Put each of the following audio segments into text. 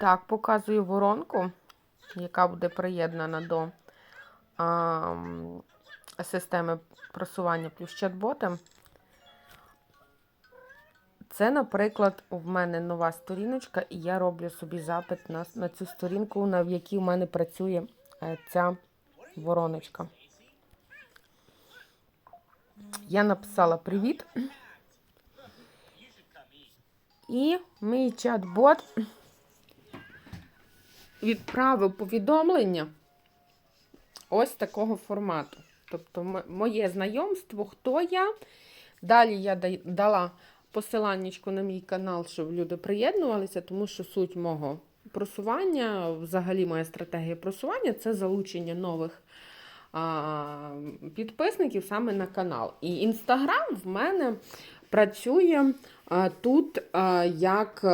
Так, показую воронку, яка буде приєднана до а, системи просування плюс чат-боти. Це, наприклад, в мене нова сторіночка, і я роблю собі запит на, на цю сторінку, на в якій в мене працює е, ця вороночка. Я написала привіт. І мій чат-бот відправив повідомлення ось такого формату. Тобто, моє знайомство, хто я. Далі я дала посиланнячку на мій канал, щоб люди приєднувалися, тому що суть мого просування, взагалі моя стратегія просування це залучення нових а, підписників саме на канал. І інстаграм в мене працює а, тут а, як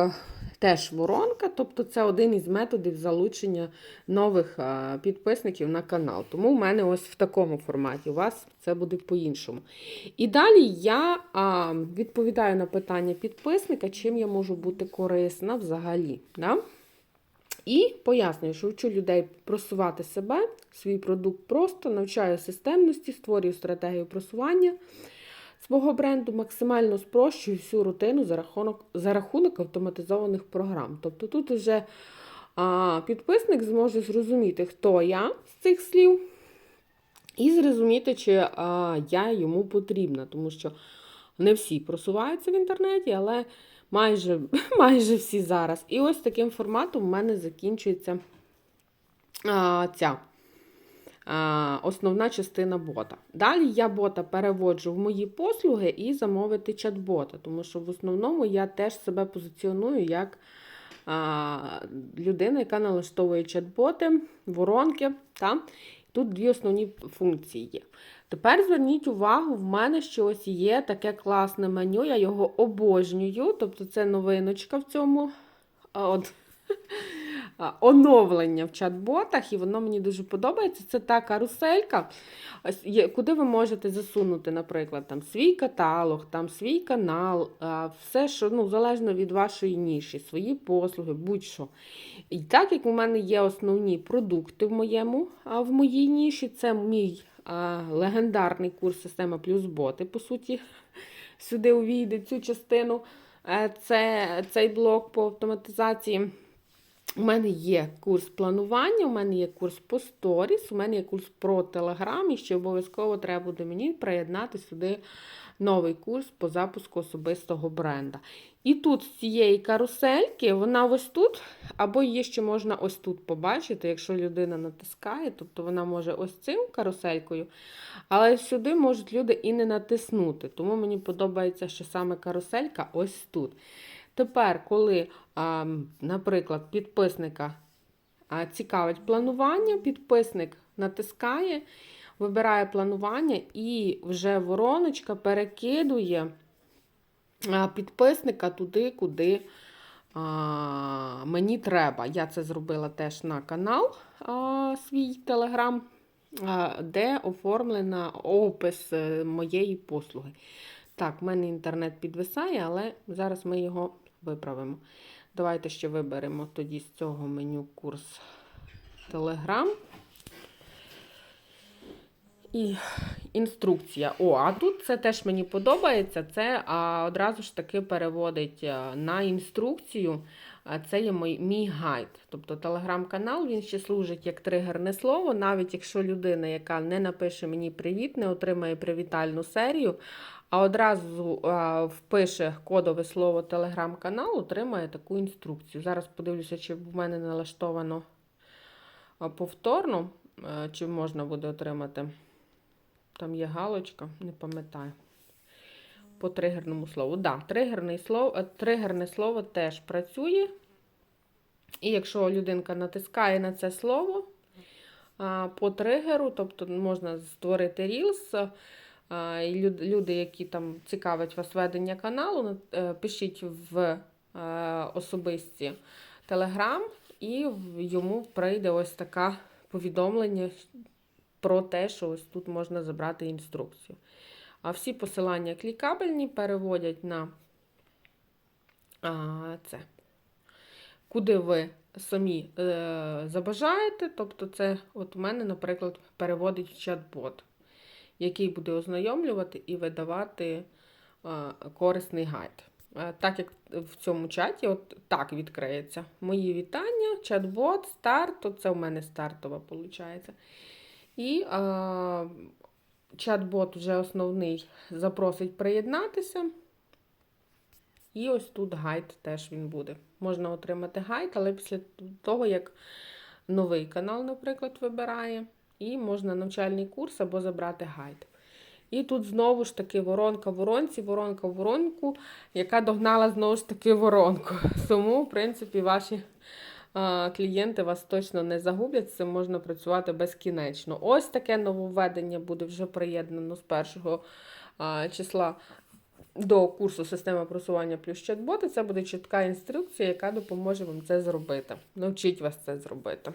теж воронка, тобто це один із методів залучення нових підписників на канал. Тому в мене ось в такому форматі. У вас це буде по-іншому. І далі я відповідаю на питання підписника, чим я можу бути корисна взагалі. Да? І пояснюю, що вчу людей просувати себе, свій продукт просто, навчаю системності, створюю стратегію просування свого бренду, максимально спрощую всю рутину за рахунок, за рахунок автоматизованих програм. Тобто тут вже а, підписник зможе зрозуміти, хто я з цих слів, і зрозуміти, чи а, я йому потрібна, тому що не всі просуваються в інтернеті, але майже, майже всі зараз. І ось таким форматом в мене закінчується а, ця основна частина бота. Далі я бота переводжу в мої послуги і замовити чат-бота, тому що в основному я теж себе позиціоную як людина, яка налаштовує чат-боти, воронки. Та? Тут дві основні функції є. Тепер зверніть увагу, в мене ще ось є таке класне меню, я його обожнюю. Тобто це новиночка в цьому от, а, оновлення в чат-ботах, і воно мені дуже подобається. Це та каруселька, куди ви можете засунути, наприклад, там, свій каталог, там, свій канал, все, що ну, залежно від вашої ніші, свої послуги, будь-що. І так як у мене є основні продукти в моєму, в моїй ніші, це мій легендарний курс система плюс боти, по суті, сюди увійде цю частину. Е, Це цей блок по автоматизації. У мене є курс планування, у мене є курс по сторіс, у мене є курс про Телеграм, і ще обов'язково треба буде мені приєднати сюди новий курс по запуску особистого бренда. І тут з цієї карусельки, вона ось тут, або її ще можна ось тут побачити, якщо людина натискає, тобто вона може ось цим каруселькою, але сюди можуть люди і не натиснути. Тому мені подобається, що саме каруселька ось тут. Тепер, коли, наприклад, підписника цікавить планування, підписник натискає, вибирає планування і вже вороночка перекидує підписника туди, куди мені треба. Я це зробила теж на канал свій телеграм, де оформлена опис е, моєї послуги. Так, в мене інтернет підвисає, але зараз ми його виправимо. Давайте ще виберемо тоді з цього меню курс Telegram. І інструкція. О, а тут це теж мені подобається. Це а, одразу ж таки переводить а, на інструкцію. Це є мій, мій гайд. Тобто телеграм-канал він ще служить як тригерне слово. Навіть якщо людина, яка не напише мені привіт, не отримає привітальну серію, а одразу впише кодове слово телеграм-канал, отримає таку інструкцію. Зараз подивлюся, чи в мене налаштовано повторно, чи можна буде отримати. Там є галочка, не пам'ятаю. По тригерному слову. Да, тригерне слово, е, тригерне слово теж працює. І якщо людинка натискає на це слово по тригеру, тобто можна створити а, і люди, які там цікавить вас ведення каналу, е, пишіть в е, особисті Telegram, і йому прийде ось таке повідомлення про те, що ось тут можна забрати інструкцію. А всі посилання клікабельні переводять на це. Куди ви самі е, забажаєте. Тобто, це от у мене, наприклад, переводить в чат-бот, який буде ознайомлювати і видавати корисний гайд. Так як в цьому чаті, от так відкриється. Мої вітання, чат-бот, старт, це у мене стартова виходить. І е, чат-бот вже основний запросить приєднатися. І ось тут гайд теж він буде. Можна отримати гайд, але після того, як новий канал, наприклад, вибирає, і можна навчальний курс або забрати гайд. І тут знову ж таки воронка воронці, воронка воронку, яка догнала знову ж таки воронку. Тому, в принципі, ваші а, клієнти вас точно не загублять, з цим можна працювати безкінечно. Ось таке нововведення буде вже приєднано з першого а, числа до курсу система просування плюс чат-боти. Це буде чітка інструкція, яка допоможе вам це зробити. Навчить вас це зробити.